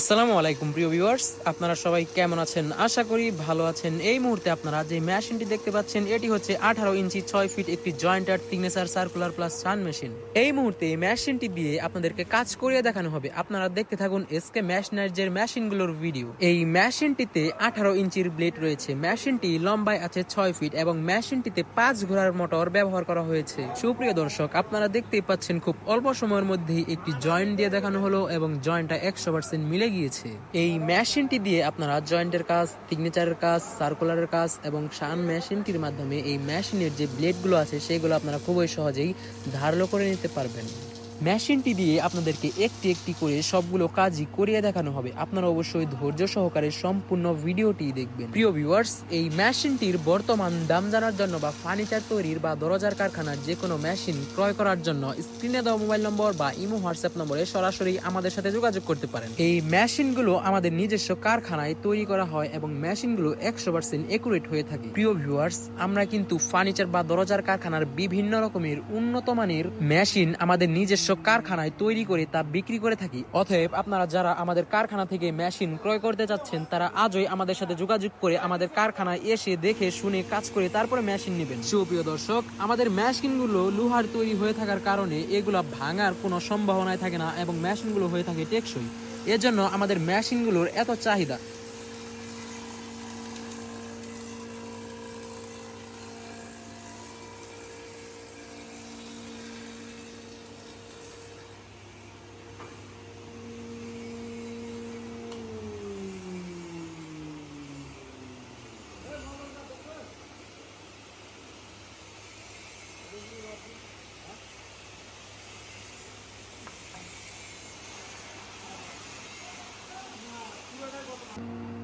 আসসালামু আলাইকুম, প্রিয় ভিউয়ার্স আপনারা সবাই কেমন আছেন? আশা করি ভালো আছেন। এই মুহূর্তে আপনারা যে মেশিনটি দেখতে পাচ্ছেন, এটি হচ্ছে আঠারো ইঞ্চি, ছয় ফিট একটি জয়েন্টার সিগনেচার সার্কুলার প্লাস সান মেশিন এই মুহূর্তে এই মেশিনটি দিয়ে আপনাদেরকে কাজ করিয়ে দেখানো হবে। আপনারা দেখতে থাকুন এসকে ম্যাশনার্জের মেশিনগুলোর ভিডিও এই মেশিনটিতে আঠারো ইঞ্চির ব্লেড রয়েছে। মেশিনটি লম্বায় আছে ছয় ফিট এবং মেশিনটিতে পাঁচ ঘোড়ার মোটর ব্যবহার করা হয়েছে। সুপ্রিয় দর্শক, আপনারা দেখতেই পাচ্ছেন খুব অল্প সময়ের মধ্যেই একটি জয়েন্ট দিয়ে দেখানো হলো এবং জয়েন্টটা একশো পার্সেন্ট মিলে গিয়েছে। এই মেশিনটি দিয়ে আপনারা জয়েন্টের কাজ, সিগনেচারের কাজ, সার্কুলারের কাজ এবং শান মেশিনটির মাধ্যমে এই মেশিনের যে ব্লেডগুলো আছে, সেগুলো আপনারা খুবই সহজেই ধারলো করে নিতে পারবেন। মেশিনটি দিয়ে আপনাদেরকে একটি একটি করে সবগুলো কাজই করিয়ে দেখানো হবে। আপনারা অবশ্যই ধৈর্য সহকারে সম্পূর্ণ ভিডিওটি দেখবেন। প্রিয় ভিউয়ার্স এই মেশিনটির বর্তমান দাম জানার জন্য বা ফার্নিচার তৈরির বা দরজার কারখানার যে কোনো মেশিন ক্রয় করার জন্য স্ক্রিনে দেওয়া মোবাইল নম্বর বা ইমো হোয়াটসঅ্যাপ নম্বরে সরাসরি আমাদের সাথে যোগাযোগ করতে পারেন। এই মেশিনগুলো আমাদের নিজস্ব কারখানায় তৈরি করা হয় এবং মেশিনগুলো একশো পার্সেন্ট একুরেট হয়ে থাকে। প্রিয় ভিউয়ার্স আমরা কিন্তু ফার্নিচার বা দরজার কারখানার বিভিন্ন রকমের উন্নত মানের মেশিন আমাদের নিজস্ব কারখানায় তৈরি করে তা বিক্রি করে থাকি। অতএব আপনারা যারা আমাদের কারখানা থেকে মেশিন ক্রয় করতে যাচ্ছেন, তারা আজই আমাদের সাথে যোগাযোগ করে আমাদের কারখানায় এসে দেখে, শুনে কাজ করে তারপরে মেশিন নেবেন। সুপ্রিয় দর্শক, আমাদের মেশিনগুলো লোহার তৈরি হয়ে থাকার কারণে এগুলা ভাঙার কোনো সম্ভাবনায় থাকে না এবং মেশিনগুলো হয়ে থাকে টেকসই। এজন্য আমাদের মেশিনগুলোর এত চাহিদা। you